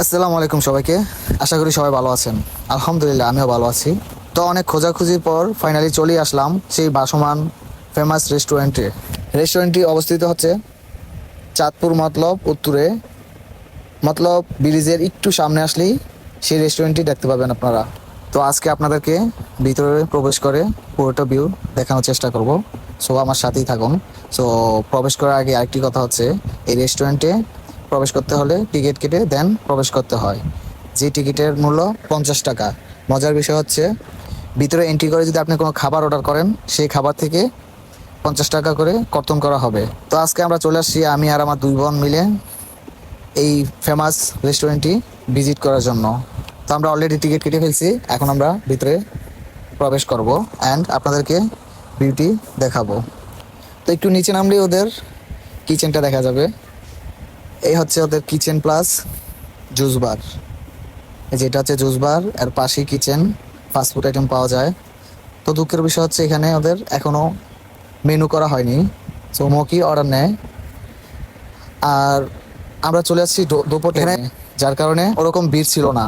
আসসালামু আলাইকুম সবাইকে। আশা করি সবাই ভালো আছেন। আলহামদুলিল্লাহ, আমিও ভালো আছি। তো অনেক খোঁজাখুঁজির পর ফাইনালি চলে আসলাম সেই বাসমান ফেমাস রেস্টুরেন্টে রেস্টুরেন্টটি অবস্থিত হচ্ছে চাঁদপুর মতলব উত্তরে। মতলব ব্রিজের একটু সামনে আসলেই সেই রেস্টুরেন্টটি দেখতে পাবেন আপনারা। তো আজকে আপনাদেরকে ভিতরে প্রবেশ করে পুরোটা ভিউ দেখানোর চেষ্টা করব। সো আমার সাথেই থাকুন। সো প্রবেশ করার আগে আরেকটি কথা হচ্ছে, এই রেস্টুরেন্টে প্রবেশ করতে হলে টিকিট কেটে দেন প্রবেশ করতে হয়। যে টিকিটের মূল্য পঞ্চাশ টাকা। মজার বিষয় হচ্ছে, ভিতরে এন্ট্রি করে যদি আপনি কোনো খাবার অর্ডার করেন, সেই খাবার থেকে পঞ্চাশ টাকা করে কর্তন করা হবে। তো আজকে আমরা চলে আসছি আমি আর আমার দুই বোন মিলে এই ফেমাস রেস্টুরেন্টটি ভিজিট করার জন্য। তো আমরা অলরেডি টিকিট কেটে ফেলছি, এখন আমরা ভিতরে প্রবেশ করব অ্যান্ড আপনাদেরকে বিউটি দেখাবো। তো একটু নিচে নামলেই ওদের কিচেনটা দেখা যাবে। এই হচ্ছে ওদের কিচেন প্লাস জুস বার যেটা হচ্ছে জুস বার এর পাশেই কিচেন ফাস্টফুড আইটেম পাওয়া যায়। তো দুঃখের বিষয় হচ্ছে এখানে ওদের এখনও মেনু করা হয়নি। সো মকি অর্ডার নেয়। আর আমরা চলে আসছি দুপুর ট্রেনে যার কারণে ওরকম ভিড় ছিল না।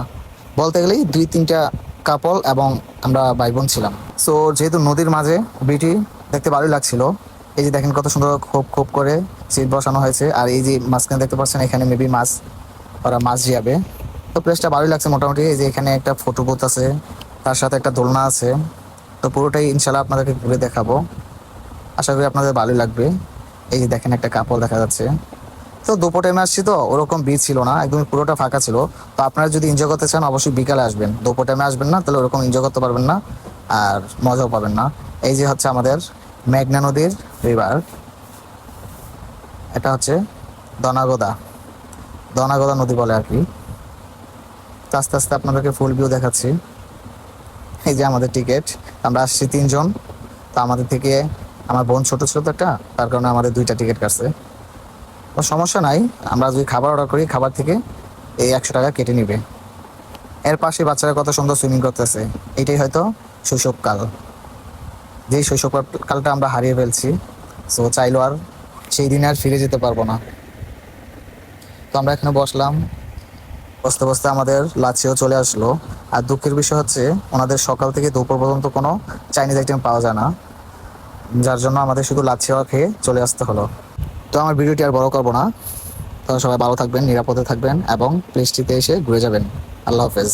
বলতে গেলেই দুই তিনটা কাপল এবং আমরা ভাই বোন ছিলাম। সো যেহেতু নদীর মাঝে বিটি দেখতে ভালোই লাগছিল। এই যে দেখেন কত সুন্দর খোপ খোপ করে সিট বসানো হয়েছে। আর এই যে মাঝখানে দেখতে পাচ্ছেন, এখানে মেবি মাছ, ওরা মাছ যাবে তো প্লেসটা ভালোই লাগছে মোটামুটি। এই যে এখানে একটা ফটো বুথ আছে, তার সাথে একটা দোলনা আছে। তো পুরোটাই ইনশাল্লাহ আপনাদেরকে ঘুরে দেখাবো। আশা করি আপনাদের ভালোই লাগবে। এই যে দেখেন একটা কাপড় দেখা যাচ্ছে। তো দুপুর টাইমে আসছি তো, ওরকম ভিড় ছিল না একদম পুরোটা ফাঁকা ছিল। তো আপনারা যদি এনজয় করতে চান, অবশ্যই বিকালে আসবেন। দুপুর টাইমে আসবেন না, তাহলে ওরকম এনজয় করতে পারবেন না, আর মজাও পাবেন না। এই যে হচ্ছে আমাদের মেঘনা নদীর রিভার এটা হচ্ছে দনাগোদা। দনাগোদা নদী বলে আর কি। আস্তে আস্তে আপনাদেরকে ফুল ভিউ দেখাচ্ছি। এই যে আমাদের টিকিট আমরা আসছি তিনজন। তো আমাদের থেকে আমার বোন ছোট তো একটা, তার কারণে আমাদের দুইটা টিকিট কাটছে। তো সমস্যা নাই, আমরা যদি খাবার অর্ডার করি, খাবার থেকে এই একশো টাকা কেটে নিবে। এর পাশে বাচ্চারা কত সুন্দর সুইমিং করতেছে। এটাই হয়তো শৈশবকাল। যেই শৈশবকালটা আমরা হারিয়ে ফেলছি সো চাইলেও আর সেই দিনে আর ফিরে যেতে পারব না। তো আমরা এখানে বসলাম, বসতে বসতে আমাদের লাচিও চলে আসলো। আর দুঃখের বিষয় হচ্ছে, ওনাদের সকাল থেকে দুপুর পর্যন্ত কোনো চাইনিজ আইটেম পাওয়া যায় না, যার জন্য আমাদের শুধু লাচ্ছিও খেয়ে চলে আসতে হলো। তো আমার ভিডিওটি আর বড় করব না। তো সবাই ভালো থাকবেন, নিরাপদে থাকবেন, এবং প্লেসটিতে এসে ঘুরে যাবেন। আল্লাহ হাফেজ।